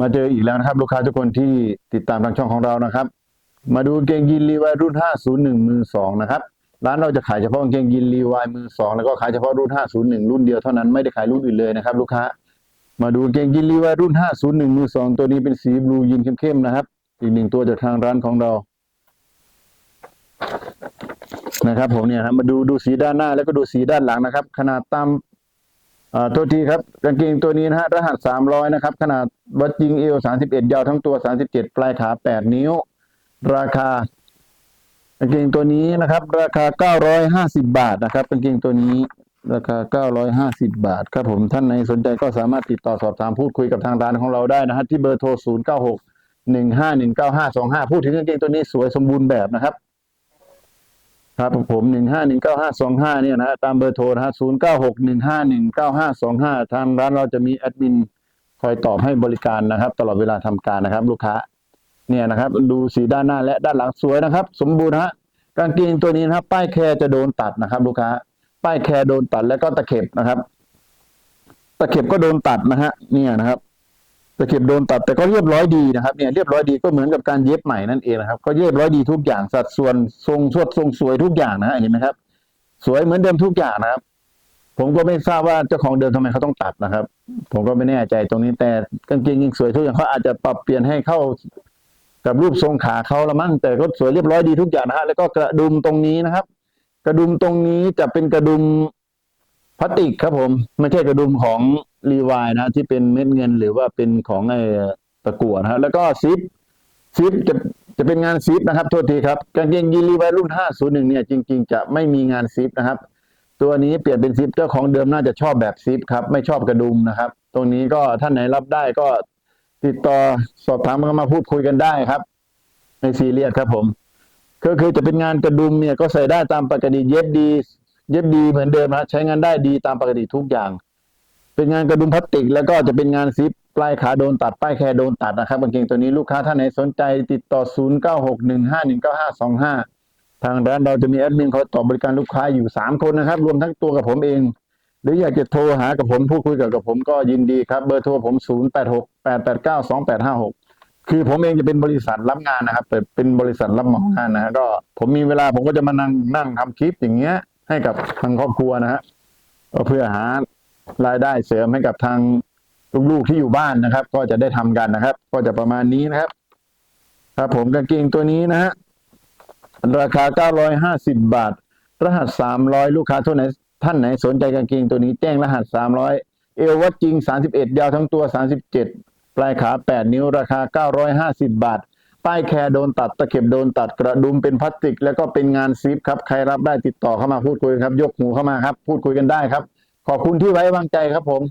มาเจออีกแล้วนะครับ ลูกค้าทุกคนที่ติดตามทางช่องของเรานะครับ มาดูเกงยีนรีวายรุ่น 501 มือ 2 นะครับ ร้านเราจะขายเฉพาะเกงยีนรีวายมือ 2 แล้วก็ขายเฉพาะรุ่น 501 รุ่นเดียวเท่านั้นไม่ได้ขายรุ่นอื่นเลยนะครับ ลูกค้า มาดูเกงยีนรีวายรุ่น 501 มือ 2 ตัวนี้เป็นสีบลูยีนเข้มๆนะครับ อีกหนึ่งตัวจากทางร้านของเรานะครับผมเนี่ยครับมาดูดูสีด้านหน้าแล้วก็ดูสีด้านหลังนะครับ ขนาดตาม อ่าโทษทีครับกางเกงตัวนี้นะฮะรหัสสามร้อยนะครับ ขนาดวัดจริงเอวสามสิบเอ็ดยาวทั้งตัวสามสิบเจ็ดปลายขาแปดนิ้ว ราคากางเกงตัวนี้นะครับ ราคาเก้าร้อยห้าสิบาทนะครับกางเกงตัวนี้ราคาเก้าร้อยห้าสิบาท ครับผมท่านไหนสนใจก็สามารถติดต่อสอบถามพูดคุยกับทางร้านของเราได้นะฮะที่เบอร์โทรศูนย์เก้าหกหนึ่งห้าหนึ่งเก้าห้าสองห้าพูดถึงกางเกงตัวนี้สวยสมบูรณ์แบบนะครับ ครับผมหนึ่งห้าหนึ่งเก้าห้าสองห้าเนี่ยนะฮะตามเบอร์โทรนะฮะศูนย์เก้าหกหนึ่งห้าหนึ่งเก้าห้าสองห้าทางร้านเราจะมีแอดมินคอยตอบให้บริการนะครับ ตลอดเวลาทำการนะครับ ลูกค้า เนี่ยนะครับ ดูสีด้านหน้าและด้านหลังสวยนะครับ สมบูรณ์ฮะกางเกงตัวนี้นะครับ ป้ายแคร์จะโดนตัดนะครับ ลูกค้า ป้ายแคร์โดนตัดแล้วก็ตะเข็บนะครับ ตะเข็บก็โดนตัดนะฮะเนี่ยนะครับะเข็บโดนตัดแต่ก็เรียบร้อยดีนะครับเนี่ยเรียบร้อยดีก็เหมือนกับการเย็บใหม่นั่นเองนะครับ ก็เรียบร้อยดีทุกอย่างสัดส่วนทรงสวดทรงสวยทุกอย่างนะเห็นไหมครับ สวยเหมือนเดิมทุกอย่างนะครับ ผมก็ไม่ทราบว่าเจ้าของเดิมทำไมเขาต้องตัดนะครับ ผมก็ไม่แน่ใจตรงนี้แต่กางเกงยิงสวยทุกอย่างเขาอาจจะปรับเปลี่ยนให้เข้ากับรูปทรงขาเขาละมั้งแต่ก็สวยเรียบร้อยดีทุกอย่างนะฮะแล้วก็กระดุมตรงนี้นะครับ กระดุมตรงนี้จะเป็นกระดุม พลาสติกครับผมไม่ใช่กระดุมของรีวายนะที่เป็นเม็ดเงินหรือว่าเป็นของไอ้ตะกั่วนะฮะแล้วก็ซิปซิปจะจะเป็นงานซิปนะครับโทษทีครับกางเกงยีนรีวายรุ่น 501 เนี่ยจริง ๆ จะไม่มีงานซิปนะครับ ตัวนี้เปลี่ยนเป็นซิปเจ้าของเดิมน่าจะชอบแบบซิปครับไม่ชอบกระดุมนะครับ ตรงนี้ก็ท่านไหนรับได้ก็ติดต่อสอบถามกันมาพูดคุยกันได้ครับ ในซีเรียสครับผมก็คือจะเป็นงานกระดุมเนี่ยก็ใส่ได้ตามปกติเย็บดี เย็บดีเหมือนเดิมนะใช้งานได้ดีตามปกติทุกอย่าง เป็นงานกระดุมพลาสติก แล้วก็จะเป็นงานซิปปลายขาโดนตัดป้ายแคร์โดนตัดนะครับกางเกงตัวนี้ลูกค้าท่านไหนสนใจติดต่อ 0 9 6 1 5 1 9 5 2 5 ทางร้านเราจะมีแอดมินคอยตอบบริการลูกค้าอยู่ 3 คนนะครับ รวมทั้งตัวกับผมเอง หรืออยากจะโทรหากับผมพูดคุยกับกับผมก็ยินดีครับ เบอร์โทรผม 0 8 6 8 8 9 2 8 5 6คือผมเองจะเป็นบริษัทรับงานนะครับเปิดเป็นบริษัทรับเหมางานนะฮะก็ผมมีเวลาผมก็จะมานั่งนั่งทำคลิปอย่างเงี้ย ให้กับทางครอบครัวนะฮะก็เพื่อหารายได้เสริมให้กับทางลูกๆที่อยู่บ้านนะครับ ก็จะได้ทำกันนะครับ ก็จะประมาณนี้นะครับ ครับผมกางเกงตัวนี้นะฮะราคา 950 บาท รหัส 300 ลูกค้าท่านไหนท่านไหนสนใจกางเกงตัวนี้แจ้งรหัส 300 เอววัดจริง 31 ยาวทั้งตัว 37 ปลายขา 8 นิ้วราคา 950 บาท ป้ายแคร์โดนตัดตะเข็บโดนตัดกระดุมเป็นพลาสติก แล้วก็เป็นงานซิปครับใครรับได้ติดต่อเข้ามาพูดคุยครับ ยกหูเข้ามาครับ พูดคุยกันได้ครับ ขอบคุณที่ไว้วางใจครับผม